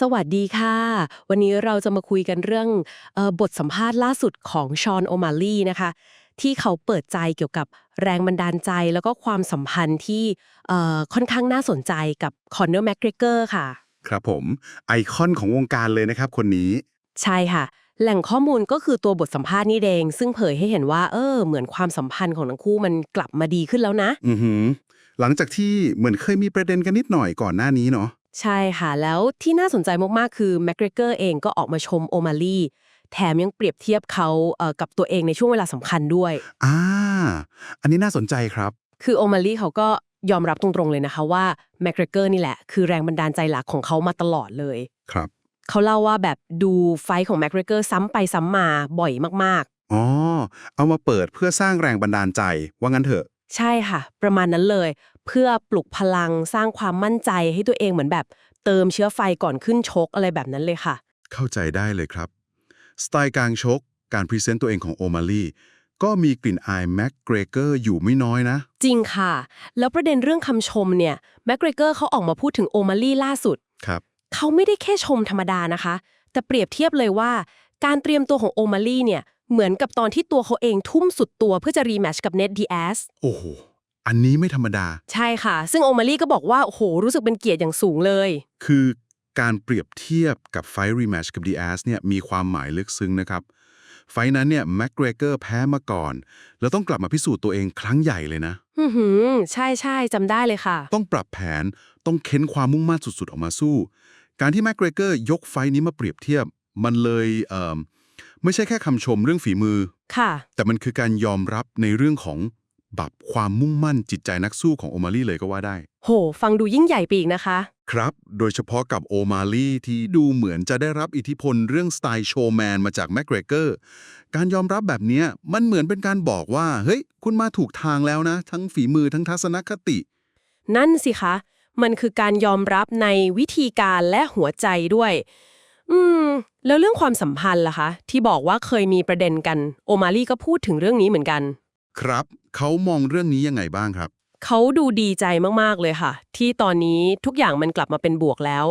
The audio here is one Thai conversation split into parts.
สวัสดีค่ะ วันนี้เราจะมาคุยกันเรื่องเออบทสัมภาษณ์ล่าสุดของชอนโอมาลีนะคะ ที่เขาเปิดใจเกี่ยวกับแรงบันดาลใจแล้วก็ความสัมพันธ์ที่เอ่อค่อนข้างน่าสนใจกับคอนเนอร์แมกเกรเกอร์ค่ะ ครับผม ไอคอนของวงการเลยนะครับคนนี้ ใช่ค่ะ แหล่งข้อมูลก็คือตัวบทสัมภาษณ์นี่เอง ซึ่งเผยให้เห็นว่า เออ เหมือนความสัมพันธ์ของทั้งคู่มันกลับมาดีขึ้นแล้วนะ อือหือหลังจากที่เหมือนเคยมีประเด็นกันนิดหน่อยก่อนหน้านี้เนาะ ใช่ค่ะ แล้วที่น่าสนใจมาก ๆ คือแมกเกรเกอร์เองก็ออกมาชมโอมาลีแถมยังเปรียบเทียบเขาเอ่อกับตัวเองในช่วงเวลาสำคัญด้วยอ่าอันนี้น่าสนใจครับ คือโอมาลีเขาก็ยอมรับตรงๆเลยนะคะว่าแมกเกรเกอร์นี่แหละ คือแรงบันดาลใจหลักของเขามาตลอดเลยครับเขาเล่าว่าแบบดูไฟท์ของแมกเกรเกอร์ซ้ำไปซ้ำมาบ่อยมากอ๋อเอามาเปิดเพื่อสร้างแรงบันดาลใจว่างั้นเถอะๆ ใช่ค่ะ ประมาณนั้นเลย เพื่อปลุกพลังสร้างความมั่นใจให้ตัวเองเหมือนแบบ เติมเชื้อไฟก่อนขึ้นชกอะไรแบบนั้นเลยค่ะ เข้าใจได้เลยครับ สไตล์การชก การพรีเซนต์ตัวเองของโอมาลีก็มีกลิ่นอายแม็กเกรเกอร์อยู่ไม่น้อยนะ จริงค่ะ แล้วประเด็นเรื่องคำชมเนี่ยแมกเกรเกอร์เขาออกมาพูดถึงโอมาลีล่าสุด ครับ เขาไม่ได้แค่ชมธรรมดานะคะ แต่เปรียบเทียบเลยว่า การเตรียมตัวของโอมาลีเนี่ย เหมือนกับตอนที่ตัวเขาเองทุ่มสุดตัวเพื่อจะรีแมตช์กับเน็ตดีแอสโอ้โห อันนี้ไม่ธรรมดา ใช่ค่ะ ซึ่งโอมาลีก็บอกว่า โอ้โห รู้สึกเป็นเกียรติอย่างสูงเลย คือการเปรียบเทียบกับไฟท์รีแมชกับดีแอสเนี่ยมีความหมายลึกซึ้งนะครับ ไฟท์นั้นเนี่ยแม็กเกรเกอร์แพ้มาก่อน แล้วต้องกลับมาพิสูจน์ตัวเองครั้งใหญ่เลยนะหือหือใช่ใช่จำได้เลยค่ะ ต้องปรับแผนต้องเค้นความมุ่งมั่นสุดๆออกมาสู้ การที่แม็กเกรเกอร์ยกไฟท์นี้มาเปรียบเทียบมันเลยเอ่อ ไม่ใช่แค่คำชมเรื่องฝีมือ ค่ะ แต่มันคือการยอมรับในเรื่องของแบบความมุ่งมั่นจิตใจนักสู้ของโอมาลีเลยก็ว่าได้ โห ฟังดูยิ่งใหญ่ไปอีกนะคะ ครับ โดยเฉพาะกับโอมาลีที่ดูเหมือนจะได้รับอิทธิพลเรื่องสไตล์โชว์แมนมาจากแมกเกรเกอร์ การยอมรับแบบเนี้ยมันเหมือนเป็นการบอกว่า เฮ้ย คุณมาถูกทางแล้วนะ ทั้งฝีมือทั้งทัศนคติ นั่นสิคะ มันคือการยอมรับในวิธีการและหัวใจด้วย อืม แล้วเรื่องความสัมพันธ์ล่ะคะ ที่บอกว่าเคยมีประเด็นกัน โอมาลีก็พูดถึงเรื่องนี้เหมือนกัน ครับ เขามองเรื่องนี้ยังไงบ้างครับ เขาดูดีใจมากๆเลยค่ะ ที่ตอนนี้ทุกอย่างมันกลับมาเป็นบวกแล้ว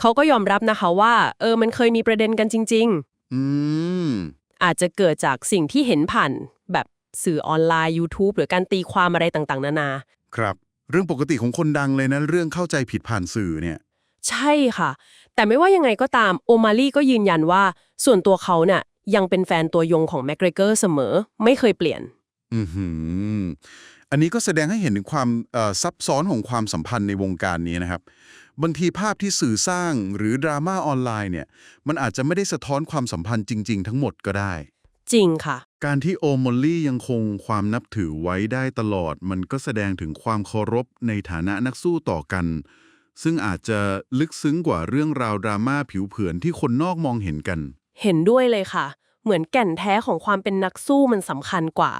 เขาก็ยอมรับนะคะว่า เออมันเคยมีประเด็นกันจริง อืม ๆ อาจจะเกิดจากสิ่งที่เห็นผ่าน แบบสื่อออนไลน์ YouTube หรือการตีความอะไรต่างๆ นานา ครับ เรื่องปกติของคนดังเลยนะ เรื่องเข้าใจผิดผ่านสื่อเนี่ย ใช่ค่ะ แต่ไม่ว่ายังไงก็ตามโอมาลีก็ยืนยันว่า ส่วนตัวเขาเนี่ยยังเป็นแฟนตัวยงของแมกเกรเกอร์เสมอ ไม่เคยเปลี่ยน อือหือ อันนี้ก็แสดงให้เห็นถึงความเอ่อซับซ้อนของความสัมพันธ์ในวงการนี้นะครับ บางทีภาพที่สื่อสร้างหรือดราม่าออนไลน์เนี่ย มันอาจจะไม่ได้สะท้อนความสัมพันธ์จริง ๆ ทั้งหมดก็ได้ จริงค่ะ การที่โอมอลลี่ยังคงความนับถือไว้ได้ตลอด มันก็แสดงถึงความเคารพในฐานะนักสู้ต่อกัน ซึ่งอาจจะลึกซึ้งกว่าเรื่องราวดราม่าผิวเผินที่คนนอกมองเห็นกัน เห็นด้วยเลยค่ะ เหมือนแก่นแท้ของความเป็นนักสู้มันสำคัญกว่า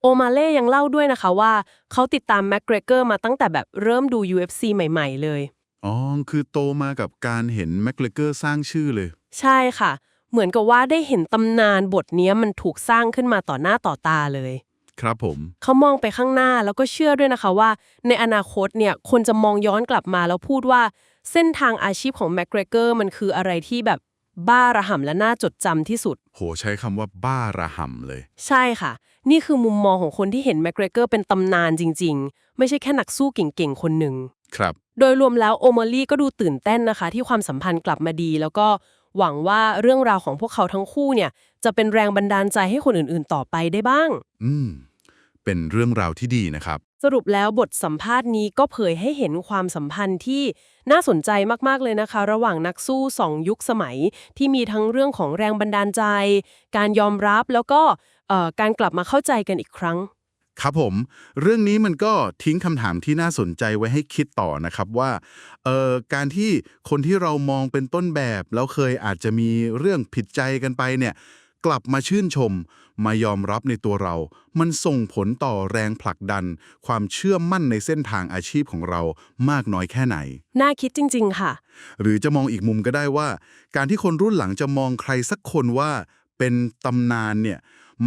โอมาเล่ยังเล่าด้วยนะคะว่า เขาติดตามแมกเกรเกอร์มาตั้งแต่แบบเริ่มดู UFC ใหม่ๆ เลย อ๋อ คือโตมากับการเห็นแมกเลเกอร์สร้างชื่อเลย ใช่ค่ะ เหมือนกับว่าได้เห็นตำนานบทเนี้ยมันถูกสร้างขึ้นมาต่อหน้าต่อตาเลย ครับผม เขามองไปข้างหน้าแล้วก็เชื่อด้วยนะคะว่า ในอนาคตเนี่ยคนจะมองย้อนกลับมาแล้วพูดว่า เส้นทางอาชีพของแมกเกรเกอร์มันคืออะไรที่แบบบ้าระห่ำและน่าจดจำที่สุด โหใช้คำว่าบ้าระห่ำเลย ใช่ค่ะ นี่คือมุมมองของคนที่เห็นแมกเกรเกอร์เป็นตำนานจริง ๆ ไม่ใช่แค่นักสู้เก่งๆ คนหนึ่งครับ โดยรวมแล้วโอมาลีก็ดูตื่นเต้นนะคะ ที่ความสัมพันธ์กลับมาดี แล้วก็หวังว่าเรื่องราวของพวกเขาทั้งคู่เนี่ย จะเป็นแรงบันดาลใจให้คนอื่นๆ ต่อไปได้บ้าง อืม เป็นเรื่องราวที่ดีนะครับ สรุปแล้วบทสัมภาษณ์นี้ก็เผยให้เห็นความสัมพันธ์ที่น่าสนใจมากๆเลยนะคะ ระหว่างนักสู้สองยุคสมัย ที่มีทั้งเรื่องของแรงบันดาลใจ การยอมรับแล้วก็เอ่อการกลับมาเข้าใจกันอีกครั้ง ครับผม เรื่องนี้มันก็ทิ้งคำถามที่น่าสนใจไว้ให้คิดต่อนะครับว่าเอ่อการที่คนที่เรามองเป็นต้นแบบ แล้วเคยอาจจะมีเรื่องผิดใจกันไปเนี่ย กลับมาชื่นชม มายอมรับในตัวเรา มันส่งผลต่อแรงผลักดัน ความเชื่อมั่นในเส้นทางอาชีพของเรามากน้อยแค่ไหน น่าคิดจริง ๆ ค่ะ หรือจะมองอีกมุมก็ได้ว่า การที่คนรุ่นหลังจะมองใครสักคนว่าเป็นตำนานเนี่ย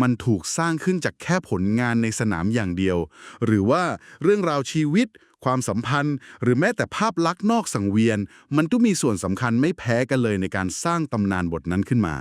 มันถูกสร้างขึ้นจากแค่ผลงานในสนามอย่างเดียว หรือว่าเรื่องราวชีวิต ความสัมพันธ์ หรือแม้แต่ภาพลักษณ์นอกสังเวียน มันต้องมีส่วนสำคัญไม่แพ้กันเลยในการสร้างตำนานบทนั้นขึ้นมา